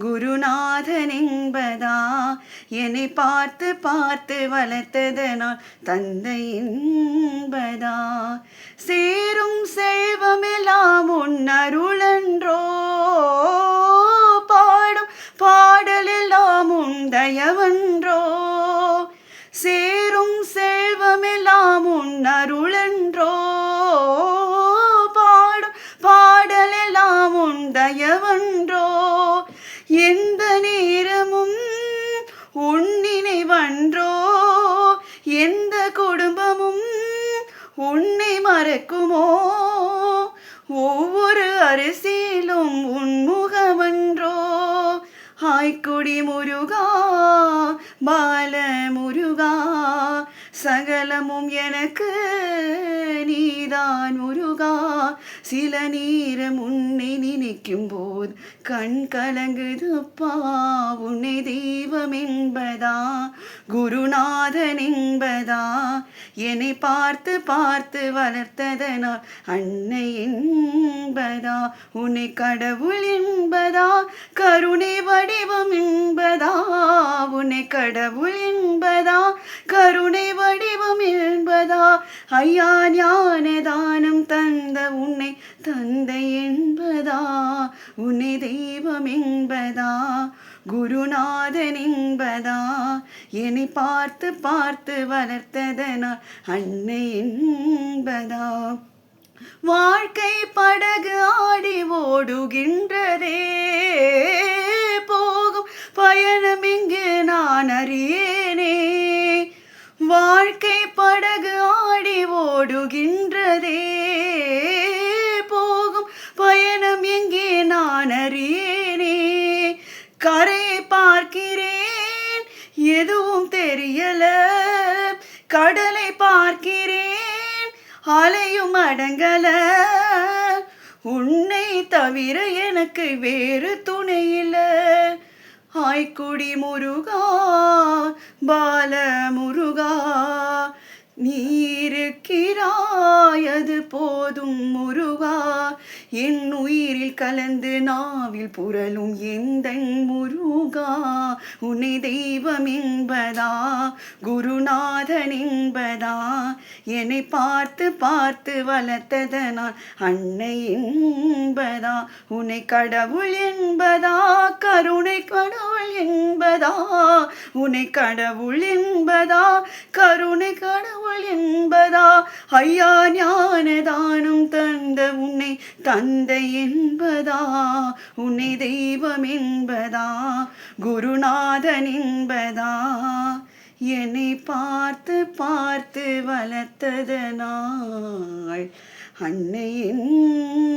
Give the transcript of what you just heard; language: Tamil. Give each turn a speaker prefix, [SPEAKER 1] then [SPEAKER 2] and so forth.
[SPEAKER 1] குருநாதன் என்பதா என்னை பார்த்து பார்த்து வளர்த்ததனால் தந்தை என்பதா சேரும் செல்வமெல்லாம் உன் அருளன்றோ? பாடும் பாடலெல்லாம் உன் தயவன்றோ? சேரும் செல்வமெல்லாம் உன் அருள் நினைவன்றோ எந்த குடும்பமும் உன்னை மறக்குமோ? ஒவ்வொரு அரிசியிலும் உன் முகமன்றோ? ஆய்க்குடி முருகா பால முருகா சகலமும் எனக்கு நீதான் முருகா. சில நேரம் உன்னை நினைக்கும் போது கண் கலங்குதுப்பா. உன்னை தெய்வம் என்பதா குருநாதன் என்பதா என்னை பார்த்து பார்த்து வளர்த்ததனால் அன்னை என்பதா? உன்னை கடவுள் என்பதா? கருணை வடிவம் என்பதா? உன்னை கடவுள் என்பதா? கருணை வடிவம் ஐயா ஞான தானம் தந்த உன்னை தந்தை என்பதா? உன்னை தெய்வம் என்பதா? குருநாதன் என்பதா? என்னை பார்த்து பார்த்து வளர்த்ததனால் அன்னை என்பதா? வாழ்க்கை படகு ஆடி ஓடுகின்றதே. வாழ்க்கை படகு ஆடி ஓடுகின்றதே. போகும் பயணம் எங்கே நான் அறியேனே. கரையை பார்க்கிறேன் எதுவும் தெரியல. கடலை பார்க்கிறேன் அலையும் அடங்கல. உன்னை தவிர எனக்கு வேறு துணை இல்ல. ஆய்க்குடி முருகா பால முருகா கிரா அது போதும் முருகா. என் உயிரில் கலந்து நாவில் புரளும் எந்த முருகா. உன்னை தெய்வம் என்பதா? குருநாதன் என்பதா? என்னை பார்த்து பார்த்து வளர்த்ததனால் அன்னை என்பதா? உன்னை கடவுள் என்பதா? கருணை கடவுள் என்பதா? உன்னை கடவுள் என்பதா? கருணை கடவுள் என்பதா? ஐயா ஞானதானம் தந்த உன்னை தந்தை என்பதா? உன்னை தெய்வம் என்பதா? குருநாதன் என்பதா? என்னை பார்த்து பார்த்து வளர்த்ததனால் அன்னையின்